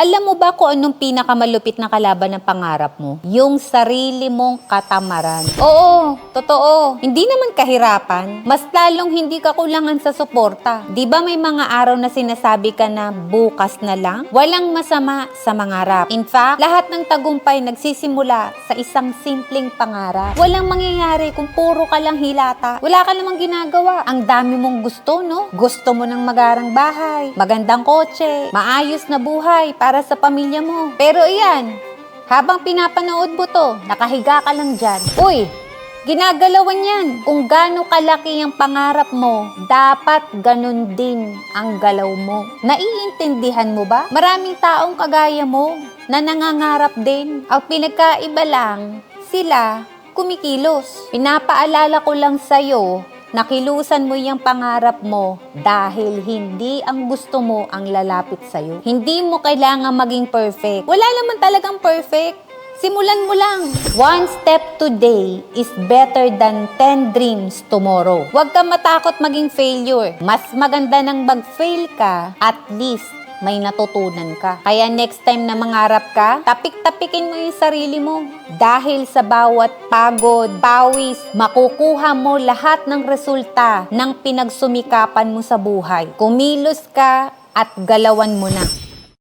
Alam mo ba kung anong pinakamalupit na kalaban ng pangarap mo? Yung sarili mong katamaran. Oo, totoo. Hindi naman kahirapan. Mas lalong hindi ka kulangan sa suporta. Di ba may mga araw na sinasabi ka na bukas na lang? Walang masama sa mangarap. In fact, lahat ng tagumpay nagsisimula sa isang simpleng pangarap. Walang mangyayari kung puro ka lang hilata. Wala ka namang ginagawa. Ang dami mong gusto, no? Gusto mo ng magarang bahay, magandang kotse, maayos na buhay para sa pamilya mo. Pero iyan, habang pinapanood mo to, nakahiga ka lang dyan. Uy, ginagalawan yan. Kung gaano kalaki ang pangarap mo, dapat ganun din ang galaw mo. Naiintindihan mo ba? Maraming taong kagaya mo na nangangarap din. Ang pinagkaiba lang, sila kumikilos. Pinapaalala ko lang sa'yo Nakilusan mo yung pangarap mo dahil hindi ang gusto mo ang lalapit sa'yo. Hindi mo kailangan maging perfect. Wala naman talagang perfect. Simulan mo lang. One step today is better than 10 dreams tomorrow. Huwag kang matakot maging failure. Mas maganda nang mag-fail ka, at least may natutunan ka. Kaya next time na mangarap ka, tapik-tapikin mo yung sarili mo. Dahil sa bawat pagod, pawis, makukuha mo lahat ng resulta ng pinagsumikapan mo sa buhay. Kumilos ka at galawan mo na.